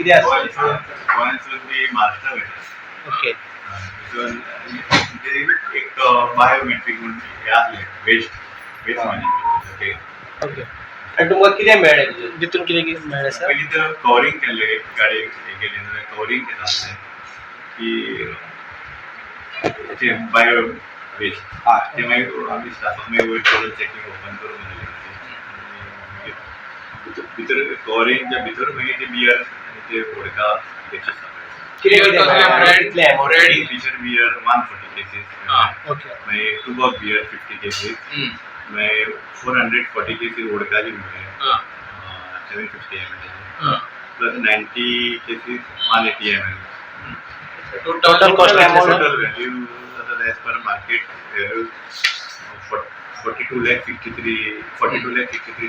कितें आसता गोंयांसून बी महाराष्ट्रा वयता ओके एक बायोमेट्रीक म्हणून हे आसलें waste waste management okay okay आनी तुमकां कितें मेळ्ळें तितून कितें कितें मेळ्ळें सर पयलीं तर कवरींग केल्लें गाडी हे केली जाल्यार कवरींग केलें आसलें की हेचे बायो वेस्ट हय ते मागीर आमी स्टाफाक मागीर वयर करून चॅकींग ओपन करून भितर कवरींगच्या भितर मागीर ते बियर ते? कितले amount? Brand? Fisher beer one forty cases मागीर टुबॉक बियर फिफ्टी केसीस. मागीर फोर हंड्रेड फोर्टी केसीस वोडकाची मेळ्ळे seven fifty M L plus ninety cases one eighty M L total sir total value आता as per market value forty two lakh sixty three forty two lakh sixty three.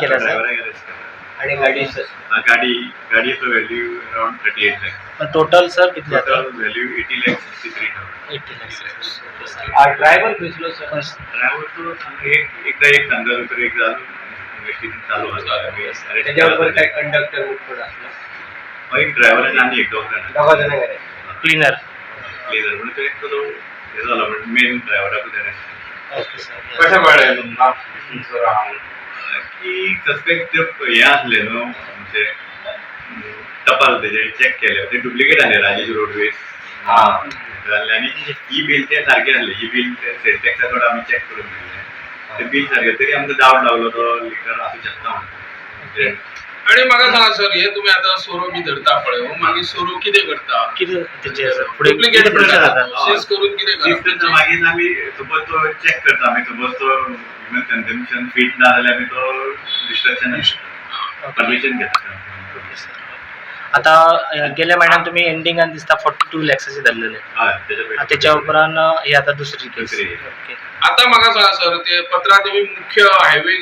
केला. ड्रायव्हराक arrest केला आणि गाडी आ, गाडी गाडयेचो value around thirty eight lakh total sir कितले total value eighty lakh sixty three thousand eighty lakhs driver sir driver तो एक एकदा एक सांगता तर एक चालू इन्व्हेस्टिगेशन केला. काय कंडक्टर कोण असला एक ड्रायव्हर आणि एक डॉग जाणा दोघा जाणां गेले क्लिनर क्लियर म्हणून तो एक तो हे झाला म्हणजे मेन ओके सर कशें हांव की सस्पेक्ट हे असले न्हू म्हणजे टपाल तेजे चेक केले ते डुप्लिकेट आले राजेश रोडवेज. जाल्ले आनी ई बिल ते सारखे आसले ई बिल सेंटेक्सा कडेन आमी चेक करून दिले ते बिल सारखे तरी आमकां डावट लागलो तो लिकर आसूं शकता म्हणून. आणि म्हाका सांगा सर हे तुम्ही आता सोरो बी धरता पळय हो मागीर सोरो कितें करता? कितें तेचे सर फुडें डुप्लिकेट सीज करून कितें करता? मागीर आमी सपोज तो चेक करता. आमी सपोज तो ह्युमन कन्झम्पशन फीट ना जाल्यार आमी तो डिस्ट्रक्शन परमिशन घेता. आता गेल्या महिन्यात तुम्ही एंडिंगान दिसता फोर्टी टू लॅक्साचे धरलेले. त्याच्या उपरांत ही आता दुसरी केस दुसरी. ओके आता मला सांगा सर ते पत्रात तुम्ही मुख्य हायवे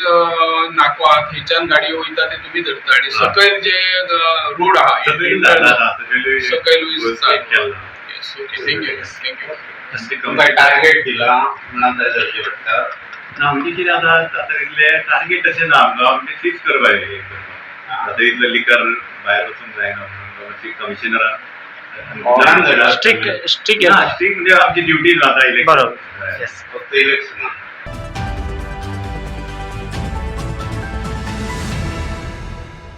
नाकवा खेचान गाडयो वयता ते तुम्ही धरता. आणि सकयल जे रोड आहा सकयल टार्गेट दिला? म्हणून जाय सारखे वाटता. ना आमचे कितें इतलें टार्गेट अशें ना आमकां तीच फिक्स करपाक आता आतां लिकर भायर बसून जायना कमिशनर धरला. स्टिक आहे ना स्ट्रीक म्हणजे आमची ड्युटी आतां इलेक्शन बरोबर. येस फक्त इलेक्शनाक